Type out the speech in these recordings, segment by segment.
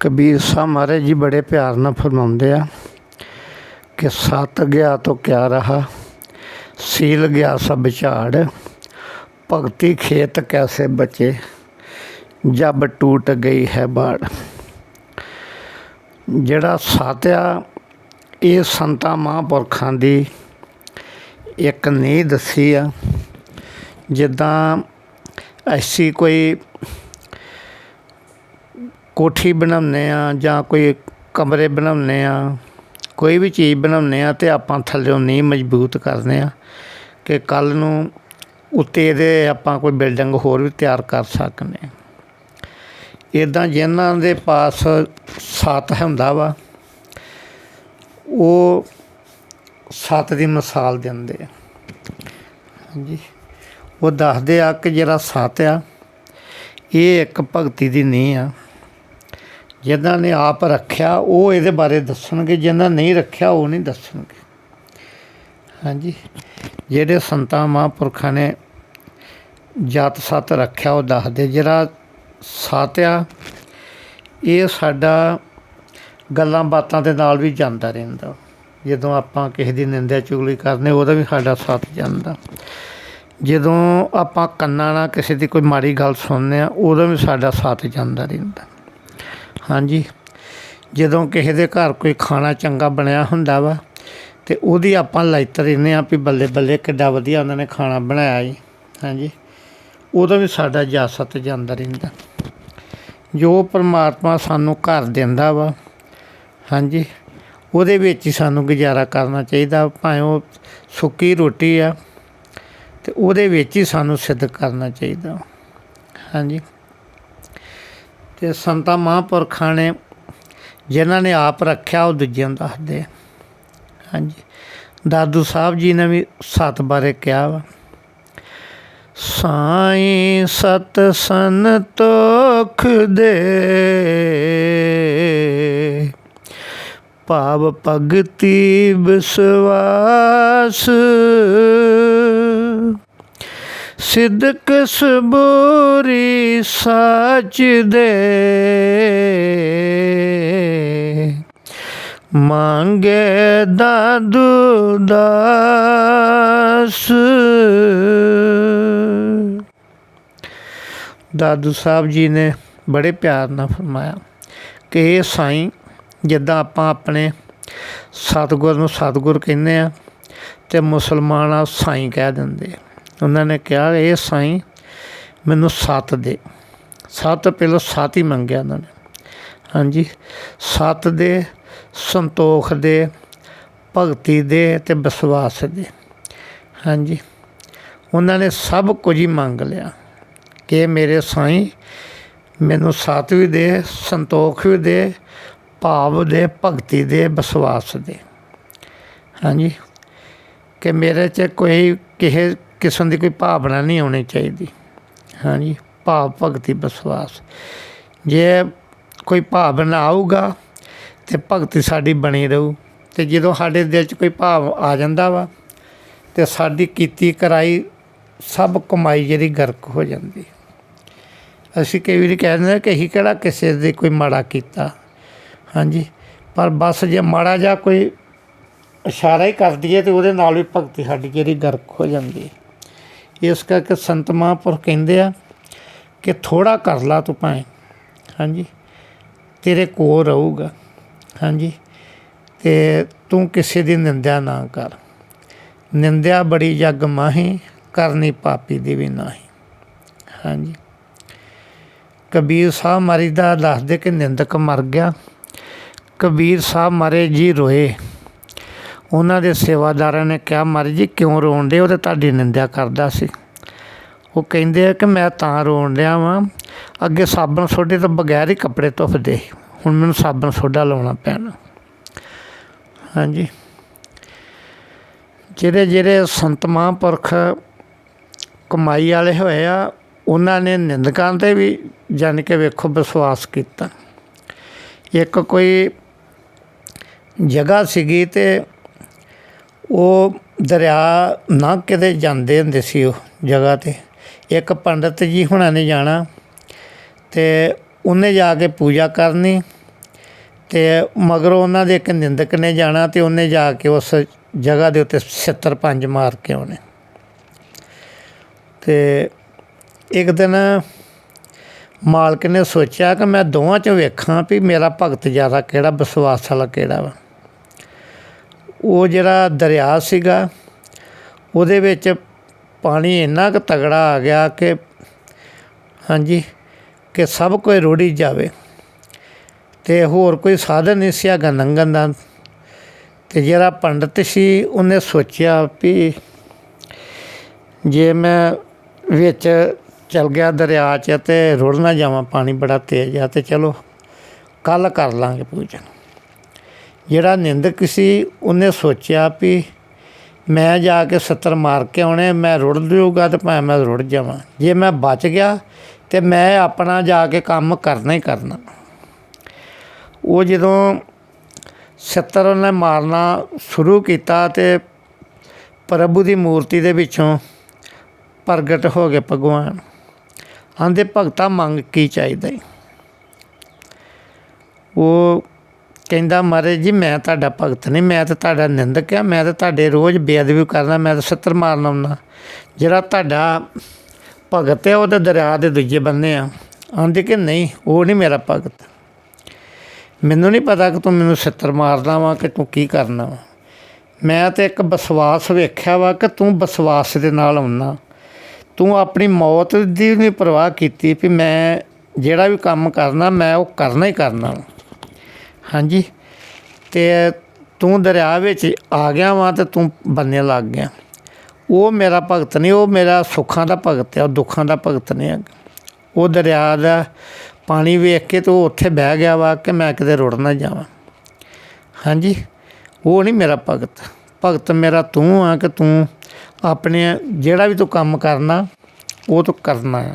ਕਬੀਰ ਸਾਹਿਬ ਮਹਾਰਾਜ ਜੀ ਬੜੇ ਪਿਆਰ ਨਾਲ ਫਰਮਾਉਂਦੇ ਆ ਕਿ ਸਤ ਗਿਆ ਤੋ ਕਿਆ ਰਹਾ, ਸੀਲ ਗਿਆ ਸਭ ਝਾੜ, ਭਗਤੀ ਖੇਤ ਕੈਸੇ ਬਚੇ, ਜਬ ਟੂਟ ਗਈ ਹੈ ਬਾੜ। ਜਿਹੜਾ ਸਾਤਿਆ ਇਹ ਸੰਤਾਂ ਮਹਾਂਪੁਰਖਾਂ ਦੀ ਇੱਕ ਨੀਂਹ ਦੱਸੀ ਆ, ਜਿੱਦਾਂ ਐਸੀ ਕੋਈ ਕੋਠੀ ਬਣਾਉਂਦੇ ਹਾਂ ਜਾਂ ਕੋਈ ਕਮਰੇ ਬਣਾਉਂਦੇ ਹਾਂ, ਕੋਈ ਵੀ ਚੀਜ਼ ਬਣਾਉਂਦੇ ਹਾਂ ਅਤੇ ਆਪਾਂ ਥੱਲਿਓਂ ਨੀਂਹ ਮਜ਼ਬੂਤ ਕਰਦੇ ਹਾਂ ਕਿ ਕੱਲ੍ਹ ਨੂੰ ਉੱਤੇ ਇਹਦੇ ਆਪਾਂ ਕੋਈ ਬਿਲਡਿੰਗ ਹੋਰ ਵੀ ਤਿਆਰ ਕਰ ਸਕਦੇ ਹਾਂ। ਇਦਾਂ ਜਿਨ੍ਹਾਂ ਦੇ ਪਾਸ ਸੱਤ ਹੁੰਦਾ ਵਾ, ਉਹ ਸੱਤ ਦੀ ਮਿਸਾਲ ਦਿੰਦੇ ਆ। ਹਾਂਜੀ। ਉਹ ਦੱਸਦੇ ਆ ਕਿ ਜਿਹੜਾ ਸੱਤ ਆ, ਇਹ ਇੱਕ ਭਗਤੀ ਦੀ ਨੀਂਹ ਆ। ਜਿਨ੍ਹਾਂ ਨੇ ਆਪ ਰੱਖਿਆ, ਉਹ ਇਹਦੇ ਬਾਰੇ ਦੱਸਣਗੇ, ਜਿਨ੍ਹਾਂ ਨਹੀਂ ਰੱਖਿਆ, ਉਹ ਨਹੀਂ ਦੱਸਣਗੇ। ਹਾਂਜੀ। ਜਿਹੜੇ ਸੰਤਾਂ, ਮਹਾਂਪੁਰਖਾਂ ਨੇ ਜਾਤ ਸਤ ਰੱਖਿਆ, ਉਹ ਦੱਸਦੇ, ਜਿਹੜਾ ਸਤ ਆ, ਇਹ ਸਾਡਾ ਗੱਲਾਂ ਬਾਤਾਂ ਦੇ ਨਾਲ ਵੀ ਜਾਂਦਾ ਰਹਿੰਦਾ। ਜਦੋਂ ਆਪਾਂ ਕਿਸੇ ਦੀ ਨਿੰਦਿਆ ਚੁਗਲੀ ਕਰਨੇ, ਉਹਦਾ ਵੀ ਸਾਡਾ ਸਾਥ ਜਾਂਦਾ। ਜਦੋਂ ਆਪਾਂ ਕੰਨਾਂ ਨਾਲ ਕਿਸੇ ਦੀ ਕੋਈ ਮਾੜੀ ਗੱਲ ਸੁਣਨੇ ਆ ਉਦੋਂ ਵੀ ਸਾਡਾ ਸਾਥ ਜਾਂਦਾ ਰਹਿੰਦਾ। ਹਾਂਜੀ। ਜਦੋਂ ਕਿਸੇ ਦੇ ਘਰ ਕੋਈ ਖਾਣਾ ਚੰਗਾ ਬਣਿਆ ਹੁੰਦਾ ਵਾ, ਤੇ ਉਹਦੀ ਆਪਾਂ ਲਾਇਤ ਰਹਿੰਦੇ ਆ ਵੀ ਬੱਲੇ ਬੱਲੇ ਕਿੱਡਾ ਵਧੀਆ ਉਹਨਾਂ ਨੇ ਖਾਣਾ ਬਣਾਇਆ ਜੀ। ਹਾਂਜੀ। ਉਦੋਂ ਵੀ ਸਾਡਾ ਜਾਸਤ ਜਾਂਦਾ ਰਹਿੰਦਾ। ਜੋ ਪਰਮਾਤਮਾ ਸਾਨੂੰ ਘਰ ਦਿੰਦਾ ਵਾ, ਹਾਂਜੀ, ਉਹਦੇ ਵਿੱਚ ਹੀ ਸਾਨੂੰ ਗੁਜ਼ਾਰਾ ਕਰਨਾ ਚਾਹੀਦਾ ਭਾਵੇਂ ਉਹ ਸੁੱਕੀ ਰੋਟੀ ਆ, ਤੇ ਉਹਦੇ ਵਿੱਚ ਹੀ ਸਾਨੂੰ ਸਿੱਧ ਕਰਨਾ ਚਾਹੀਦਾ ਹਾਂਜੀ। ਤੇ ਸੰਤਾਂ ਮਹਾਂਪੁਰਖਾਂ ਨੇ ਜਿਨ੍ਹਾਂ ਨੇ ਆਪ ਰੱਖਿਆ, ਉਹ ਦੂਜਿਆਂ ਨੂੰ ਦੱਸਦੇ ਹਾਂਜੀ। ਦਾਦੂ ਸਾਹਿਬ ਜੀ ਨੇ ਵੀ ਸਤ ਬਾਰੇ ਕਿਹਾ ਵਾ। ਸਾਈ ਸਤ ਸੰਤੋਖ ਦੇ, ਭਾਵ ਭਗਤੀ ਵਿਸਵਾਸ ਸਿਦਕ ਸਬੂਰੀ ਸਾਚ ਦੇ ਮੰਗੇ ਦਾਦੂ ਦਾਸ। ਦਾਦੂ ਸਾਹਿਬ ਜੀ ਨੇ ਬੜੇ ਪਿਆਰ ਨਾਲ ਫਰਮਾਇਆ ਕਿ ਇਹ ਸਾਈਂ ਜਿੱਦਾਂ ਆਪਾਂ ਆਪਣੇ ਸਤਿਗੁਰ ਨੂੰ ਸਤਿਗੁਰ ਕਹਿੰਦੇ ਆ ਤੇ ਮੁਸਲਮਾਨ ਆ ਸਾਈਂ ਕਹਿ ਦਿੰਦੇ ਆ। ਉਹਨਾਂ ਨੇ ਕਿਹਾ, ਇਹ ਸਾਈਂ, ਮੈਨੂੰ ਸੱਤ ਦੇ। ਸੱਤ ਪਹਿਲਾਂ ਸੱਤ ਹੀ ਮੰਗਿਆ ਉਹਨਾਂ ਨੇ। ਹਾਂਜੀ, ਸੱਤ ਦੇ, ਸੰਤੋਖ ਦੇ, ਭਗਤੀ ਦੇ ਤੇ ਵਿਸ਼ਵਾਸ ਦੇ। ਹਾਂਜੀ, ਉਹਨਾਂ ਨੇ ਸਭ ਕੁਝ ਹੀ ਮੰਗ ਲਿਆ ਕਿ ਮੇਰੇ ਸਾਈਂ, ਮੈਨੂੰ ਸਾਥ ਵੀ ਦੇ, ਸੰਤੋਖ ਵੀ ਦੇ, ਭਾਵ ਦੇ, ਭਗਤੀ ਦੇ, ਵਿਸ਼ਵਾਸ ਦੇ। ਹਾਂਜੀ, ਕਿ ਮੇਰੇ 'ਚ ਕੋਈ ਕਿਸੇ ਕਿਸਮ ਦੀ ਕੋਈ ਭਾਵਨਾ ਨਹੀਂ ਆਉਣੀ ਚਾਹੀਦੀ। ਹਾਂਜੀ, ਭਾਵ ਭਗਤੀ ਵਿਸ਼ਵਾਸ। ਜੇ ਕੋਈ ਭਾਵਨਾ ਆਊਗਾ ਤੇ ਭਗਤੀ ਸਾਡੀ ਬਣੀ ਰਹੂ। ਤੇ ਜਦੋਂ ਸਾਡੇ ਦਿਲ 'ਚ ਕੋਈ ਭਾਵ ਆ ਜਾਂਦਾ ਵਾ ਤੇ ਸਾਡੀ ਕੀਤੀ ਕਰਾਈ ਸਭ ਕਮਾਈ ਜਿਹੜੀ ਗਰਕ ਹੋ ਜਾਂਦੀ। ਅਸੀਂ ਕਈ ਵਾਰੀ ਕਹਿ ਦਿੰਦੇ ਕਿ ਅਸੀਂ ਕਿਹੜਾ ਕਿਸੇ ਦੇ ਕੋਈ ਮਾੜਾ ਕੀਤਾ। ਹਾਂਜੀ, ਪਰ ਬਸ ਜੇ ਮਾੜਾ ਜਾਂ ਕੋਈ ਇਸ਼ਾਰਾ ਹੀ ਕਰਦੀ ਹੈ ਤੇ ਉਹਦੇ ਨਾਲ ਵੀ ਭਗਤੀ ਸਾਡੀ ਜਿਹੜੀ ਗਰਕ ਹੋ ਜਾਂਦੀ। ਹੈ ਇਸ ਕਰਕੇ ਸੰਤ ਮਹਾਂਪੁਰ ਕਹਿੰਦੇ ਆ ਕਿ ਥੋੜਾ ਕਰ ਲਾ ਤੂੰ ਭਾਵੇਂ। ਹਾਂਜੀ। ਤੇਰੇ ਕੋਲ ਰਹੂਗਾ। ਹਾਂਜੀ। ਤੇ ਤੂੰ ਕਿਸੇ ਦੀ ਨਿੰਦਿਆ ਨਾ ਕਰ। ਨਿੰਦਿਆ ਬੜੀ ਜਗ ਮਾਹੀ, ਕਰਨੀ ਪਾਪੀ ਦੀ ਵੀ ਨਹੀਂ। ਹਾਂਜੀ। ਕਬੀਰ ਸਾਹਿਬ ਮਾਰੀ ਦਾ ਦੱਸਦੇ ਕਿ ਨਿੰਦਕ ਮਰ ਗਿਆ। ਕਬੀਰ ਸਾਹਿਬ ਮਾਰੇ ਜੀ ਰੋਏ। ਉਹਨਾਂ ਦੇ ਸੇਵਾਦਾਰਾਂ ਨੇ ਕਿਹਾ ਮਾਰੀ ਜੀ, ਕਿਉਂ ਰੋਣ ਉਹ ਤਾਂ ਤੁਹਾਡੀ ਨਿੰਦਿਆ ਕਰਦਾ ਸੀ। ਉਹ ਕਹਿੰਦੇ ਆ ਕਿ ਮੈਂ ਤਾਂ ਰੋਣ ਰਿਹਾ ਵਾਂ। ਅੱਗੇ ਸਾਬਣ ਸੋਡੇ ਤੋਂ ਬਗੈਰ ਹੀ ਕੱਪੜੇ ਧੁੱਪਦੇ ਹੁਣ ਮੈਨੂੰ ਸਾਬਣ ਸੋਡਾ ਲਾਉਣਾ ਪੈਣਾ। ਹਾਂਜੀ। ਜਿਹੜੇ ਜਿਹੜੇ ਸੰਤ ਮਹਾਂਪੁਰਖ ਕਮਾਈ ਵਾਲੇ ਹੋਏ ਆ, ਉਹਨਾਂ ਨੇ ਨਿੰਦਕਾਂ ਤੇ ਵੀ ਜਾਣ ਕੇ ਵੇਖੋ ਵਿਸ਼ਵਾਸ ਕੀਤਾ। ਇੱਕ ਕੋਈ ਜਗ੍ਹਾ ਸੀਗੀ ਤੇ ਉਹ ਦਰਿਆ ਨਾ ਕਿਤੇ ਜਾਂਦੇ ਹੁੰਦੇ ਸੀ ਉਹ ਜਗ੍ਹਾ ਤੇ। ਇੱਕ ਪੰਡਤ ਜੀ ਹੁਣਾਂ ਨੇ ਜਾਣਾ ਤੇ ਉਹਨੇ ਜਾ ਕੇ ਪੂਜਾ ਕਰਨੀ ਤੇ ਮਗਰੋਂ ਉਹਨਾਂ ਦੇ ਇੱਕ ਨਿੰਦਕ ਨੇ ਜਾਣਾ ਤੇ ਉਹਨੇ ਜਾ ਕੇ ਉਸ ਜਗ੍ਹਾ ਦੇ ਉੱਤੇ 76 ਪੰਜ ਮਾਰ ਕੇ ਆਉਣੇ। ਤੇ ਇੱਕ ਦਿਨ ਮਾਲਕ ਨੇ ਸੋਚਿਆ ਕਿ ਮੈਂ ਦੋਵਾਂ ਚੋਂ ਵੇਖਾਂ ਵੀ ਮੇਰਾ ਭਗਤ ਜ਼ਿਆਦਾ ਕਿਹੜਾ, ਵਿਸ਼ਵਾਸ ਵਾਲਾ ਕਿਹੜਾ ਵਾ। ਉਹ ਜਿਹੜਾ ਦਰਿਆ ਸੀਗਾ, ਉਹਦੇ ਵਿੱਚ ਪਾਣੀ ਇੰਨਾ ਕੁ ਤਗੜਾ ਆ ਗਿਆ ਕਿ ਹਾਂਜੀ, ਕਿ ਸਭ ਕੋਈ ਰੋੜੀ ਜਾਵੇ। ਤੇ ਹੋਰ ਕੋਈ ਸਾਧਨ ਨਹੀਂ ਸੀ ਹੈਗਾ ਲੰਘਣ ਦਾ। ਤੇ ਜਿਹੜਾ ਪੰਡਤ ਸੀ, ਉਹਨੇ ਸੋਚਿਆ ਵੀ ਜੇ ਮੈਂ ਵਿੱਚ ਚਲ ਗਿਆ ਦਰਿਆ 'ਚ ਤੇ ਰੁੜ ਨਾ ਜਾਵਾਂ, ਪਾਣੀ ਬੜਾ ਤੇਜ਼ ਆ ਤੇ ਚਲੋ ਕੱਲ ਕਰ ਲਾਂਗੇ ਪੂਜਨ। ਜਿਹੜਾ ਨਿੰਦਕ ਸੀ, ਉਹਨੇ ਸੋਚਿਆ ਵੀ ਮੈਂ ਜਾ ਕੇ 70 ਮਾਰ ਕੇ ਆਉਣੇ, ਮੈਂ ਰੁੜ ਜੂਗਾ ਤੇ ਭਾਵੇਂ ਮੈਂ ਰੁੜ ਜਾਵਾਂ। ਜੇ ਮੈਂ ਬਚ ਗਿਆ ਤੇ ਮੈਂ ਆਪਣਾ ਜਾ ਕੇ ਕੰਮ ਕਰਨਾ ਹੀ ਕਰਨਾ। ਉਹ ਜਦੋਂ 70 ਉਹਨੇ ਮਾਰਨਾ ਸ਼ੁਰੂ ਕੀਤਾ ਤੇ ਪ੍ਰਭੂ ਦੀ ਮੂਰਤੀ ਦੇ ਵਿੱਚੋਂ ਪ੍ਰਗਟ ਹੋ ਗਏ ਭਗਵਾਨ। ਆਂਦੇ ਭਗਤਾ ਮੰਗ ਕੀ ਚਾਹੀਦਾ ਉਹ ਕਹਿੰਦਾ, ਮਹਾਰਾਜ ਜੀ, ਮੈਂ ਤੁਹਾਡਾ ਭਗਤ ਨਹੀਂ, ਮੈਂ ਤਾਂ ਤੁਹਾਡਾ ਨਿੰਦਕ ਆ, ਮੈਂ ਤਾਂ ਤੁਹਾਡੇ ਰੋਜ਼ ਬੇਅਦਬੀ ਕਰਨਾ ਮੈਂ ਤਾਂ 70 ਮਾਰਨਾ ਹੁੰਦਾ ਜਿਹੜਾ ਤੁਹਾਡਾ ਭਗਤ ਹੈ ਉਹ ਤਾਂ ਦਰਿਆ ਦੇ ਦੂਜੇ ਬੰਨੇ ਆ। ਆਂਦੇ ਕਿ, ਨਹੀਂ, ਉਹ ਨਹੀਂ ਮੇਰਾ ਭਗਤ। ਮੈਨੂੰ ਨਹੀਂ ਪਤਾ ਕਿ ਤੂੰ ਮੈਨੂੰ 70 ਮਾਰਨਾ ਵਾ ਕਿ ਤੂੰ ਕੀ ਕਰਨਾ ਵਾ। ਮੈਂ ਤੇ ਇੱਕ ਵਿਸ਼ਵਾਸ ਵੇਖਿਆ ਵਾ ਕਿ ਤੂੰ ਵਿਸ਼ਵਾਸ ਦੇ ਨਾਲ ਆਉਣਾ ਤੂੰ ਆਪਣੀ ਮੌਤ ਦੀ ਨਹੀਂ ਪਰਵਾਹ ਕੀਤੀ ਵੀ ਮੈਂ ਜਿਹੜਾ ਵੀ ਕੰਮ ਕਰਨਾ, ਮੈਂ ਉਹ ਕਰਨਾ ਹੀ ਕਰਨਾ ਵਾ। ਹਾਂਜੀ। ਤੇ ਤੂੰ ਦਰਿਆ ਵਿੱਚ ਆ ਗਿਆ ਵਾਂ ਤੇ ਤੂੰ ਬੰਨੇ ਲੱਗ ਗਿਆ। ਉਹ ਮੇਰਾ ਭਗਤ ਨਹੀਂ, ਉਹ ਮੇਰਾ ਸੁੱਖਾਂ ਦਾ ਭਗਤ ਹੈ, ਉਹ ਦੁੱਖਾਂ ਦਾ ਭਗਤ ਨਹੀਂ ਹੈ ਉਹ ਦਰਿਆ ਦਾ ਪਾਣੀ ਵੇਖ ਕੇ ਤੂੰ ਉੱਥੇ ਬਹਿ ਗਿਆ ਵਾ ਕਿ ਮੈਂ ਕਿਤੇ ਰੁੜ ਨਾ ਜਾਵਾਂ। ਹਾਂਜੀ। ਉਹ ਨਹੀਂ ਮੇਰਾ ਭਗਤ। ਭਗਤ ਮੇਰਾ ਤੂੰ ਆ ਕਿ ਤੂੰ ਆਪਣੇ ਜਿਹੜਾ ਵੀ ਤੂੰ ਕੰਮ ਕਰਨਾ, ਉਹ ਤੂੰ ਕਰਨਾ ਆ।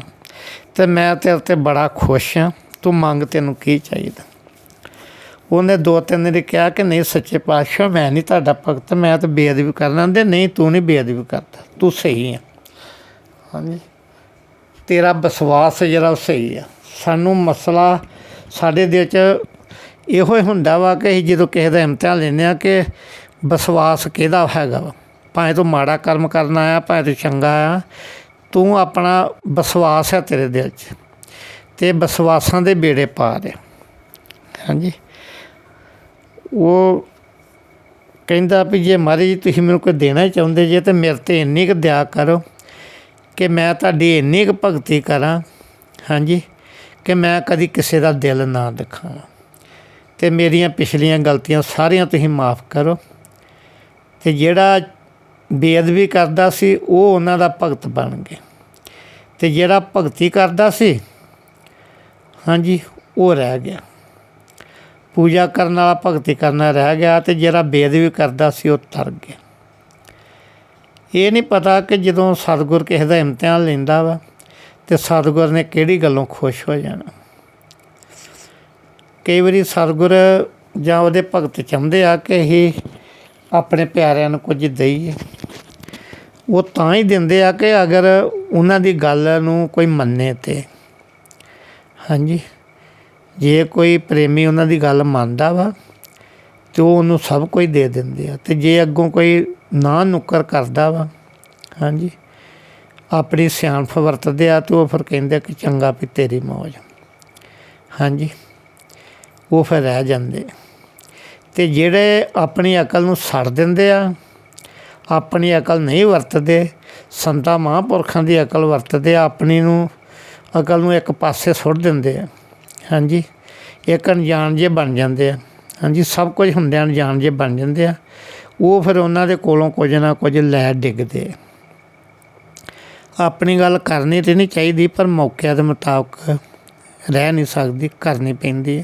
ਤੇ ਮੈਂ ਤੇਰੇ ਤੇ ਬੜਾ ਖੁਸ਼ ਹਾਂ ਤੂੰ ਮੰਗ ਤੈਨੂੰ ਕੀ ਚਾਹੀਦਾ? ਉਹਨੇ ਦੋ ਤਿੰਨ ਦਿਨ ਕਿਹਾ ਕਿ ਨਹੀਂ ਸੱਚੇ ਪਾਤਸ਼ਾਹ, ਮੈਂ ਨਹੀਂ ਤੁਹਾਡਾ ਭਗਤ, ਮੈਂ ਤਾਂ ਬੇਅਦਬੀ ਕਰਨਾ ਆਂਦੇ ਨਹੀਂ ਤੂੰ ਨਹੀਂ ਬੇਅਦਬੀ ਕਰਦਾ, ਤੂੰ ਸਹੀ ਆ। ਹਾਂਜੀ। ਤੇਰਾ ਵਿਸ਼ਵਾਸ ਜਿਹੜਾ ਉਹ ਸਹੀ ਆ। ਸਾਨੂੰ ਮਸਲਾ ਸਾਡੇ ਦਿਲ 'ਚ ਇਹੋ ਹੀ ਹੁੰਦਾ ਵਾ ਕਿ ਅਸੀਂ ਜਦੋਂ ਕਿਸੇ ਦਾ ਇਮਤਿਹਾਨ ਲੈਂਦੇ ਆ ਕਿ ਵਿਸ਼ਵਾਸ ਕਿਹਦਾ ਹੈਗਾ ਵਾ। ਭਾਵੇਂ ਤੂੰ ਮਾੜਾ ਕਰਮ ਕਰਨ ਆਇਆ, ਭਾਵੇਂ ਤੂੰ ਚੰਗਾ ਆ, ਤੂੰ ਆਪਣਾ ਵਿਸ਼ਵਾਸ ਹੈ ਤੇਰੇ ਦਿਲ 'ਚ ਤੇ ਵਿਸ਼ਵਾਸਾਂ ਦੇ ਬੇੜੇ ਪਾਰ ਆ। ਹਾਂਜੀ। ਉਹ ਕਹਿੰਦਾ ਵੀ ਜੇ ਮਹਾਰਾਜ ਜੀ ਤੁਸੀਂ ਮੈਨੂੰ ਕੋਈ ਦੇਣਾ ਹੀ ਚਾਹੁੰਦੇ ਜੇ ਤੇ ਮੇਰੇ ਤੇ ਇੰਨੀ ਕੁ ਦਇਆ ਕਰੋ ਕਿ ਮੈਂ ਤੁਹਾਡੀ ਇੰਨੀ ਕੁ ਭਗਤੀ ਕਰਾਂ, ਹਾਂਜੀ, ਕਿ ਮੈਂ ਕਦੀ ਕਿਸੇ ਦਾ ਦਿਲ ਨਾ ਦਿਖਾਵਾਂ। ਤੇ ਮੇਰੀਆਂ ਪਿਛਲੀਆਂ ਗਲਤੀਆਂ ਸਾਰੀਆਂ ਤੁਸੀਂ ਮਾਫ ਕਰੋ। ਤੇ ਜਿਹੜਾ ਬੇਅਦਬੀ ਕਰਦਾ ਸੀ, ਉਹ ਉਹਨਾਂ ਦਾ ਭਗਤ ਬਣ ਗਿਆ। ਤੇ ਜਿਹੜਾ ਭਗਤੀ ਕਰਦਾ ਸੀ, ਹਾਂਜੀ, ਉਹ ਰਹਿ ਗਿਆ। ਪੂਜਾ ਕਰਨ ਵਾਲਾ, ਭਗਤੀ ਕਰਨਾ ਰਹਿ ਗਿਆ ਤੇ ਜਿਹੜਾ ਬੇਅਦਬੀ ਕਰਦਾ ਸੀ ਉਹ ਤਰ ਗਿਆ। ਇਹ ਨਹੀਂ ਪਤਾ ਕਿ ਜਦੋਂ ਸਤਿਗੁਰ ਕਿਸੇ ਦਾ ਇਮਤਿਹਾਨ ਲੈਂਦਾ ਵਾ ਤੇ ਸਤਿਗੁਰ ਨੇ ਕਿਹੜੀ ਗੱਲੋਂ ਖੁਸ਼ ਹੋ ਜਾਣਾ। ਕਈ ਵਾਰੀ ਸਤਿਗੁਰ ਜਾਂ ਉਹਦੇ ਭਗਤ ਚਾਹੁੰਦੇ ਆ ਕਿ ਇਹ ਆਪਣੇ ਪਿਆਰਿਆਂ ਨੂੰ ਕੁਝ ਦੇਈਏ। ਉਹ ਤਾਂ ਹੀ ਦਿੰਦੇ ਆ ਕਿ ਅਗਰ ਉਹਨਾਂ ਦੀ ਗੱਲ ਨੂੰ ਕੋਈ ਮੰਨੇ ਤੇ। ਹਾਂਜੀ। ਜੇ ਕੋਈ ਪ੍ਰੇਮੀ ਉਹਨਾਂ ਦੀ ਗੱਲ ਮੰਨਦਾ ਵਾ ਤੇ ਉਹ ਉਹਨੂੰ ਸਭ ਕੁਝ ਦੇ ਦਿੰਦੇ ਆ। ਤੇ ਜੇ ਅੱਗੋਂ ਕੋਈ ਨਾ ਨੁੱਕਰ ਕਰਦਾ ਵਾ, ਹਾਂਜੀ, ਆਪਣੀ ਸਿਆਣਪ ਵਰਤਦੇ ਆ ਤੇ ਉਹ ਫਿਰ ਕਹਿੰਦੇ ਕਿ ਚੰਗਾ ਵੀ ਤੇਰੀ ਮੌਜ। ਹਾਂਜੀ, ਉਹ ਫਿਰ ਰਹਿ ਜਾਂਦੇ। ਤੇ ਜਿਹੜੇ ਆਪਣੀ ਅਕਲ ਨੂੰ ਸੜ ਦਿੰਦੇ ਆ, ਆਪਣੀ ਅਕਲ ਨਹੀਂ ਵਰਤਦੇ, ਸੰਤਾਂ ਮਹਾਂਪੁਰਖਾਂ ਦੀ ਅਕਲ ਵਰਤਦੇ ਆ, ਆਪਣੀ ਨੂੰ ਅਕਲ ਨੂੰ ਇੱਕ ਪਾਸੇ ਸੁੱਟ ਦਿੰਦੇ ਆ। ਹਾਂਜੀ, ਇੱਕ ਅਣਜਾਣ ਜੇ ਬਣ ਜਾਂਦੇ ਆ। ਹਾਂਜੀ, ਸਭ ਕੁਝ ਹੁੰਦਿਆਂ ਅਣਜਾਣ ਜੇ ਬਣ ਜਾਂਦੇ ਆ। ਉਹ ਫਿਰ ਉਹਨਾਂ ਦੇ ਕੋਲੋਂ ਕੁਝ ਨਾ ਕੁਝ ਲੈ ਡਿੱਗਦੇ ਆਪਣੀ ਗੱਲ ਕਰਨੀ ਤੇ ਨਹੀਂ ਚਾਹੀਦੀ, ਪਰ ਮੌਕਿਆਂ ਦੇ ਮੁਤਾਬਕ ਰਹਿ ਨਹੀਂ ਸਕਦੀ, ਕਰਨੀ ਪੈਂਦੀ ਹੈ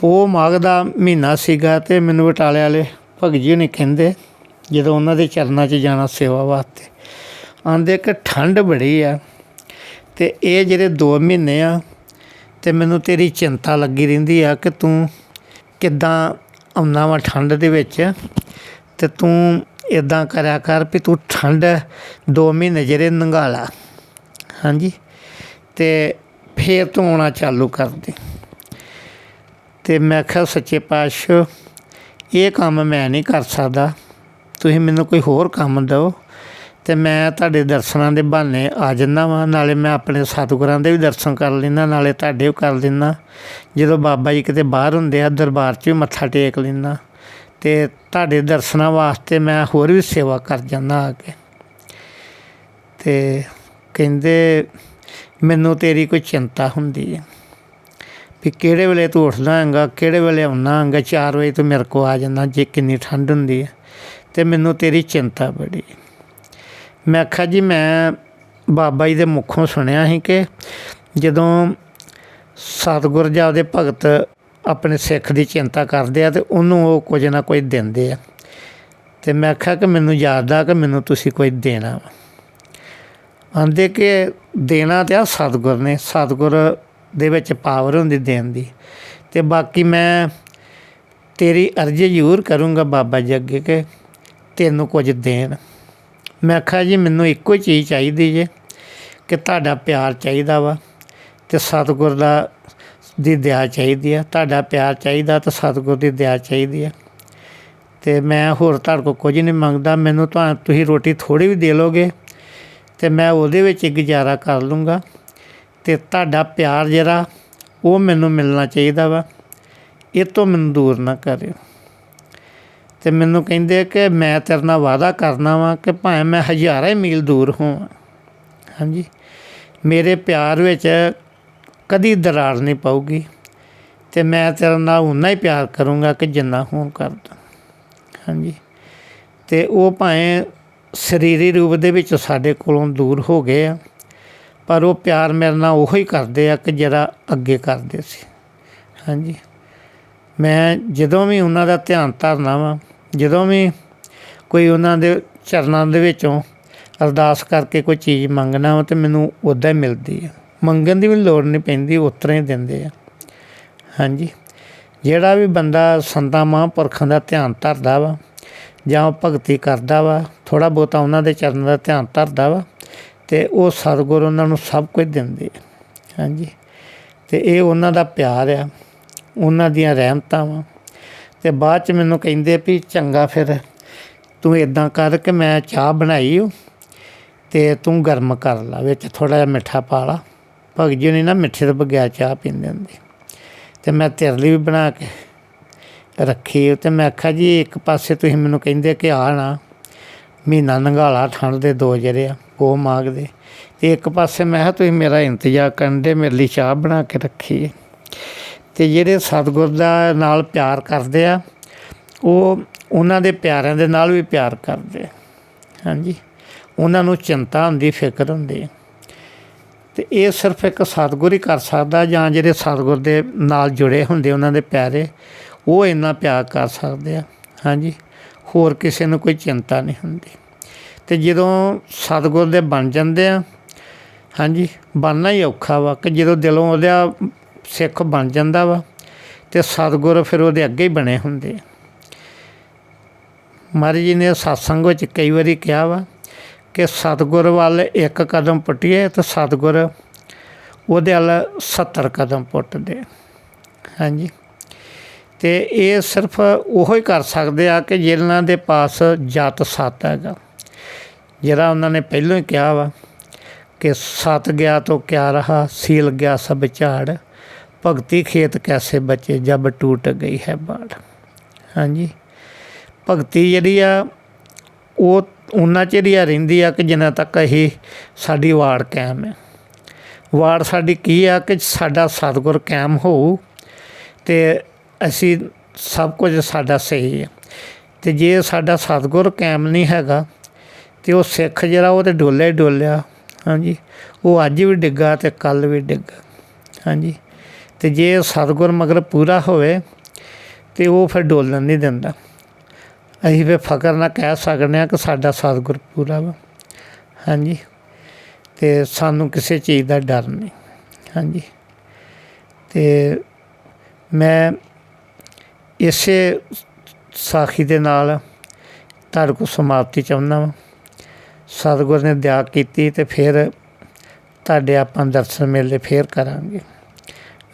ਪੋ ਮਾਘ ਦਾ ਮਹੀਨਾ ਸੀਗਾ ਤੇ ਮੈਨੂੰ ਬਟਾਲੇ ਵਾਲੇ ਭਗਤ ਜੀ ਨੇ ਕਹਿੰਦੇ, ਜਦੋਂ ਉਹਨਾਂ ਦੇ ਚਰਨਾਂ 'ਚ ਜਾਣਾ ਸੇਵਾ ਵਾਸਤੇ, ਆਂਦੇ ਕਿ ਠੰਡ ਬੜੀ ਆ ਤੇ ਇਹ ਜਿਹੜੇ 2 ਮਹੀਨੇ ਆ ਤੇ ਮੈਨੂੰ ਤੇਰੀ ਚਿੰਤਾ ਲੱਗੀ ਰਹਿੰਦੀ ਆ ਕਿ ਤੂੰ ਕਿੱਦਾਂ ਆਉਂਦਾ ਵਾ ਠੰਡ ਦੇ ਵਿੱਚ ਤੇ ਤੂੰ ਇਦਾਂ ਕਰਿਆ ਕਰ ਵੀ ਤੂੰ ਠੰਡ 2 ਮਹੀਨੇ ਜਿਹੜੇ ਨੰਗਾਲਾ ਹਾਂਜੀ? ਤੇ ਫੇਰ ਤੂੰ ਆਉਣਾ ਚਾਲੂ ਕਰ ਦੇ। ਤੇ ਮੈਂ ਕਿਹਾ, ਸੱਚੇ ਪਾਤਸ਼ਾਹ, ਇਹ ਕੰਮ ਮੈਂ ਨਹੀਂ ਕਰ ਸਕਦਾ। ਤੁਸੀਂ ਮੈਨੂੰ ਕੋਈ ਹੋਰ ਕੰਮ ਦਿਓ। ਤੇ ਮੈਂ ਤੁਹਾਡੇ ਦਰਸ਼ਨਾਂ ਦੇ ਬਹਾਨੇ ਆ ਜਾਂਦਾ ਵਾਂ, ਨਾਲੇ ਮੈਂ ਆਪਣੇ ਸਤਿਗੁਰਾਂ ਦੇ ਵੀ ਦਰਸ਼ਨ ਕਰ ਲੈਂਦਾ, ਨਾਲੇ ਤੁਹਾਡੇ ਵੀ ਕਰ ਲੈਂਦਾ। ਜਦੋਂ ਬਾਬਾ ਜੀ ਕਿਤੇ ਬਾਹਰ ਹੁੰਦੇ ਆ, ਦਰਬਾਰ 'ਚ ਵੀ ਮੱਥਾ ਟੇਕ ਲੈਂਦਾ। ਤੇ ਤੁਹਾਡੇ ਦਰਸ਼ਨਾਂ ਵਾਸਤੇ ਮੈਂ ਹੋਰ ਵੀ ਸੇਵਾ ਕਰ ਜਾਂਦਾ ਆ ਕੇ। ਤੇ ਕਹਿੰਦੇ, ਮੈਨੂੰ ਤੇਰੀ ਕੋਈ ਚਿੰਤਾ ਹੁੰਦੀ ਹੈ ਵੀ ਕਿਹੜੇ ਵੇਲੇ ਤੂੰ ਉੱਠਦਾ ਹੈਗਾ, ਕਿਹੜੇ ਵੇਲੇ ਆਉਣਾ ਹੈਗਾ 4 ਵਜੇ ਤੂੰ ਮੇਰੇ ਕੋ ਆ ਜਾਂਦਾ, ਜੇ ਕਿੰਨੀ ਠੰਡ ਹੁੰਦੀ ਹੈ ਤੇ ਮੈਨੂੰ ਤੇਰੀ ਚਿੰਤਾ ਬੜੀ ਮੈਂ ਆਖਿਆ ਜੀ, ਮੈਂ ਬਾਬਾ ਜੀ ਦੇ ਮੁਖੋਂ ਸੁਣਿਆ ਸੀ ਕਿ ਜਦੋਂ ਸਤਿਗੁਰ ਜੀ ਦੇ ਭਗਤ ਆਪਣੇ ਸਿੱਖ ਦੀ ਚਿੰਤਾ ਕਰਦੇ ਆ ਤੇ ਉਹਨੂੰ ਉਹ ਕੁਝ ਨਾ ਕੁਝ ਦਿੰਦੇ ਆ। ਤੇ ਮੈਂ ਆਖਿਆ ਕਿ ਮੈਨੂੰ ਯਾਦ ਆ ਕਿ ਮੈਨੂੰ ਤੁਸੀਂ ਕੋਈ ਦੇਣਾ ਵਾ। ਆਂਦੇ ਕਿ ਦੇਣਾ ਤੇ ਆ ਸਤਿਗੁਰ ਨੇ, ਸਤਿਗੁਰ ਦੇ ਵਿੱਚ ਪਾਵਰ ਹੁੰਦੀ ਦੇਣ ਦੀ। ਤੇ ਬਾਕੀ ਮੈਂ ਤੇਰੀ ਅਰਜ਼ੀ ਜ਼ਰੂਰ ਕਰੂੰਗਾ ਬਾਬਾ ਜੀ ਅੱਗੇ ਕਿ ਤੈਨੂੰ ਕੁਝ ਦੇਣ। ਮੈਂ ਆਖਿਆ ਜੀ, ਮੈਨੂੰ ਇੱਕੋ ਹੀ ਚੀਜ਼ ਚਾਹੀਦੀ ਜੇ, ਕਿ ਤੁਹਾਡਾ ਪਿਆਰ ਚਾਹੀਦਾ ਵਾ ਤੇ ਸਤਿਗੁਰ ਦਾ ਦੀ ਦਇਆ ਚਾਹੀਦੀ ਆ। ਤੁਹਾਡਾ ਪਿਆਰ ਚਾਹੀਦਾ ਤੇ ਸਤਿਗੁਰ ਦੀ ਦਇਆ ਚਾਹੀਦੀ ਆ। ਤੇ ਮੈਂ ਹੋਰ ਤੁਹਾਡੇ ਕੋਲ ਕੁਝ ਨਹੀਂ ਮੰਗਦਾ। ਮੈਨੂੰ ਤਾਂ ਤੁਸੀਂ ਰੋਟੀ ਥੋੜੀ ਵੀ ਦੇ ਲੋਗੇ ਤੇ ਮੈਂ ਉਹਦੇ ਵਿੱਚ ਗੁਜ਼ਾਰਾ ਕਰ ਲੂੰਗਾ। ਤੇ ਤੁਹਾਡਾ ਪਿਆਰ ਜਿਹੜਾ, ਉਹ ਮੈਨੂੰ ਮਿਲਣਾ ਚਾਹੀਦਾ ਵਾ। ਇਹ ਤੋਂ ਮੈਨੂੰ ਦੂਰ ਨਾ ਕਰਿਓ। ਤੇ ਮੈਨੂੰ ਕਹਿੰਦੇ ਕਿ ਮੈਂ ਤੇਰੇ ਨਾਲ ਵਾਅਦਾ ਕਰਨਾ ਵਾਂ ਕਿ ਭਾਵੇਂ ਮੈਂ ਹਜ਼ਾਰਾਂ ਮੀਲ ਦੂਰ ਹੋਵਾਂ। ਹਾਂਜੀ। ਮੇਰੇ ਪਿਆਰ ਵਿੱਚ ਕਦੀ ਦਰਾਰ ਨਹੀਂ ਪਊਗੀ ਤੇ ਮੈਂ ਤੇਰੇ ਨਾਲ ਉਨਾ ਹੀ ਪਿਆਰ ਕਰੂੰਗਾ ਕਿ ਜਿੰਨਾ ਹੋਂ ਕਰਦਾ ਹਾਂਜੀ। ਤੇ ਉਹ ਭਾਵੇਂ ਸਰੀਰੀ ਰੂਪ ਦੇ ਵਿੱਚ ਸਾਡੇ ਕੋਲੋਂ ਦੂਰ ਹੋ ਗਏ ਆ, ਪਰ ਉਹ ਪਿਆਰ ਮੇਰੇ ਨਾਲ ਉਹੋ ਹੀ ਕਰਦੇ ਆ ਕਿ ਜਿਹੜਾ ਅੱਗੇ ਕਰਦੇ ਸੀ। ਹਾਂਜੀ। ਮੈਂ ਜਦੋਂ ਵੀ ਉਹਨਾਂ ਦਾ ਧਿਆਨ ਧਰਨਾ ਵਾ ਜਦੋਂ ਵੀ ਕੋਈ ਉਹਨਾਂ ਦੇ ਚਰਨਾਂ ਦੇ ਵਿੱਚੋਂ ਅਰਦਾਸ ਕਰਕੇ ਕੋਈ ਚੀਜ਼ ਮੰਗਣਾ ਵਾ ਤੇ ਮੈਨੂੰ ਉੱਦਾਂ ਹੀ ਮਿਲਦੀ ਆ। ਮੰਗਣ ਦੀ ਵੀ ਲੋੜ ਨਹੀਂ ਪੈਂਦੀ ਉਤਰਾ ਹੀ ਦਿੰਦੇ ਆ। ਹਾਂਜੀ। ਜਿਹੜਾ ਵੀ ਬੰਦਾ ਸੰਤਾਂ, ਮਹਾਂਪੁਰਖਾਂ ਦਾ ਧਿਆਨ ਧਰਦਾ ਵਾ ਜਾਂ ਉਹ ਭਗਤੀ ਕਰਦਾ ਵਾ ਥੋੜਾ ਬਹੁਤਾ ਉਹਨਾਂ ਦੇ ਚਰਨਾਂ ਦਾ ਧਿਆਨ ਧਰਦਾ ਵਾ ਤੇ ਉਹ ਸਤਿਗੁਰ ਉਹਨਾਂ ਨੂੰ ਸਭ ਕੁਝ ਦਿੰਦੇ ਆ। ਹਾਂਜੀ। ਤੇ ਇਹ ਉਹਨਾਂ ਦਾ ਪਿਆਰ ਆ, ਉਹਨਾਂ ਦੀਆਂ ਰਹਿਮਤਾਂ ਵਾ। ਤੇ ਬਾਅਦ ਚ ਮੈਨੂੰ ਕਹਿੰਦੇ ਵੀ ਚੰਗਾ ਫਿਰ ਤੂੰ ਇਦਾਂ ਕਰ ਕਿ ਮੈਂ ਚਾਹ ਬਣਾਈ ਓ ਤੇ ਤੂੰ ਗਰਮ ਕਰ ਲਾ ਵਿੱਚ ਥੋੜਾ ਜਿਹਾ ਮਿੱਠਾ ਪਾ ਲਾ। ਭਗਤ ਜੀ ਨੇ ਨਾ ਮਿੱਠੇ ਤੋਂ ਬਗੈਰ ਚਾਹ ਪੀਂਦੇ ਹੁੰਦੇ। ਤੇ ਮੈਂ ਤੇਰੇ ਲਈ ਵੀ ਬਣਾ ਕੇ ਰੱਖੀ ਤੇ ਮੈਂ ਆਖਿਆ ਜੀ ਇੱਕ ਪਾਸੇ ਤੁਸੀਂ ਮੈਨੂੰ ਕਹਿੰਦੇ ਕਿ ਆ ਨਾ, ਮਹੀਨਾ ਨੰਗਾਲਾ ਠੰਡ ਦੇ ਦੋ ਜਿਹੜੇ ਆ, ਉਹ ਮਾਗਦੇ ਤੇ ਇੱਕ ਪਾਸੇ ਮੈਂ ਕਿਹਾ ਤੁਸੀਂ ਮੇਰਾ ਇੰਤਜ਼ਾਰ ਕਰਨ ਦੇ, ਮੇਰੇ ਲਈ ਚਾਹ ਬਣਾ ਕੇ ਰੱਖੀ ਤੇ ਜਿਹੜੇ ਸਤਿਗੁਰ ਦਾ ਨਾਲ ਪਿਆਰ ਕਰਦੇ ਆ, ਉਹ ਉਹਨਾਂ ਦੇ ਪਿਆਰਿਆਂ ਦੇ ਨਾਲ ਵੀ ਪਿਆਰ ਕਰਦੇ ਹਾਂਜੀ। ਉਹਨਾਂ ਨੂੰ ਚਿੰਤਾ ਹੁੰਦੀ, ਫਿਕਰ ਹੁੰਦੀ ਹੈ ਤੇ ਇਹ ਸਿਰਫ ਇੱਕ ਸਤਿਗੁਰ ਹੀ ਕਰ ਸਕਦਾ, ਜਾਂ ਜਿਹੜੇ ਸਤਿਗੁਰ ਦੇ ਨਾਲ ਜੁੜੇ ਹੁੰਦੇ ਉਹਨਾਂ ਦੇ ਪਿਆਰੇ, ਉਹ ਇੰਨਾ ਪਿਆਰ ਕਰ ਸਕਦੇ ਆ। ਹਾਂਜੀ। ਹੋਰ ਕਿਸੇ ਨੂੰ ਕੋਈ ਚਿੰਤਾ ਨਹੀਂ ਹੁੰਦੀ। ਤੇ ਜਦੋਂ ਸਤਿਗੁਰ ਦੇ ਬਣ ਜਾਂਦੇ ਆ, ਹਾਂਜੀ, ਬਣਨਾ ਹੀ ਔਖਾ ਵਾ ਕਿ ਜਦੋਂ ਦਿਲੋਂ ਉਹਦਾ ਸਿੱਖ ਬਣ ਜਾਂਦਾ ਵਾ ਤੇ ਸਤਿਗੁਰ ਫਿਰ ਉਹਦੇ ਅੱਗੇ ਹੀ ਬਣੇ ਹੁੰਦੇ ਆ। ਮਹਾਰਾਜ ਜੀ ਨੇ satsang ਵਿੱਚ ਕਈ ਵਾਰੀ ਕਿਹਾ ਵਾ ਕਿ ਸਤਿਗੁਰ ਵੱਲ ਇੱਕ ਕਦਮ ਪੁੱਟੀਏ ਤੇ ਸਤਿਗੁਰ ਉਹਦੇ ਵੱਲ 70 ਕਦਮ ਪੁੱਟਦੇ ਹਾਂਜੀ। ਤੇ ਇਹ ਸਿਰਫ ਉਹੋ ਹੀ ਕਰ ਸਕਦੇ ਆ ਕਿ ਜਿਨ੍ਹਾਂ ਦੇ ਪਾਸ ਜਤ ਸਤ ਹੈਗਾ। ਜਿਹੜਾ ਉਹਨਾਂ ਨੇ ਪਹਿਲਾਂ ਹੀ ਕਿਹਾ ਵਾ ਕਿ ਸਤ ਗਿਆ ਤੋਂ ਕਿਆ ਰਹਾ, ਸੀਲ ਗਿਆ ਸਭ ਝਾੜ। ਭਗਤੀ ਖੇਤ ਕੈਸੇ ਬਚੇ, ਜਬ ਟੂਟ ਗਈ ਹੈ ਬਾੜ। ਹਾਂਜੀ। ਭਗਤੀ ਜਿਹੜੀ ਆ, ਉਹ ਉਹਨਾਂ ਚਿਰ ਹੀ ਆ ਰਹਿੰਦੀ ਆ ਕਿ ਜਿੰਨਾ ਤੱਕ ਇਹ ਸਾਡੀ ਵਾੜ ਕਾਇਮ ਹੈ। ਵਾੜ ਸਾਡੀ ਕੀ ਆ ਕਿ ਸਾਡਾ ਸਤਿਗੁਰ ਕਾਇਮ ਹੋਊ ਤੇ ਅਸੀਂ ਸਭ ਕੁਝ ਸਾਡਾ ਸਹੀ ਹੈ। ਤੇ ਜੇ ਸਾਡਾ ਸਤਿਗੁਰ ਕਾਇਮ ਨਹੀਂ ਹੈਗਾ ਤੇ ਉਹ ਸਿੱਖ ਜਿਹੜਾ ਉਹ ਤੇ ਡੋਲਿਆ ਹੀ ਡੋਲਿਆ, ਹਾਂਜੀ। ਉਹ ਅੱਜ ਵੀ ਡਿੱਗਾ ਤੇ ਕੱਲ ਵੀ ਡਿੱਗਾ, ਹਾਂਜੀ। ਤੇ ਜੇ ਸਤਿਗੁਰ ਮਗਰ ਪੂਰਾ ਹੋਵੇ ਤੇ ਉਹ ਫਿਰ ਡੋਲਣ ਨਹੀਂ ਦਿੰਦਾ। ਅਸੀਂ ਫਿਰ ਫਕਰ ਨਾਲ ਕਹਿ ਸਕਦੇ ਹਾਂ ਕਿ ਸਾਡਾ ਸਤਿਗੁਰ ਪੂਰਾ ਵਾ। ਹਾਂਜੀ। ਤੇ ਸਾਨੂੰ ਕਿਸੇ ਚੀਜ਼ ਦਾ ਡਰ ਨਹੀਂ। ਹਾਂਜੀ। ਤੇ ਮੈਂ ਇਸੇ ਸਾਖੀ ਦੇ ਨਾਲ ਤੁਹਾਡੇ ਕੋਲ ਸਮਾਪਤੀ ਚਾਹੁੰਦਾ ਵਾਂ। ਸਤਿਗੁਰ ਨੇ ਦਿਆ ਕੀਤੀ ਤੇ ਫਿਰ ਤੁਹਾਡੇ ਆਪਾਂ ਦਰਸ਼ਨ ਮੇਲੇ ਫੇਰ ਕਰਾਂਗੇ।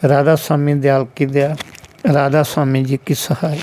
राधा स्वामी दयाल की दया राधा स्वामी जी की सहाय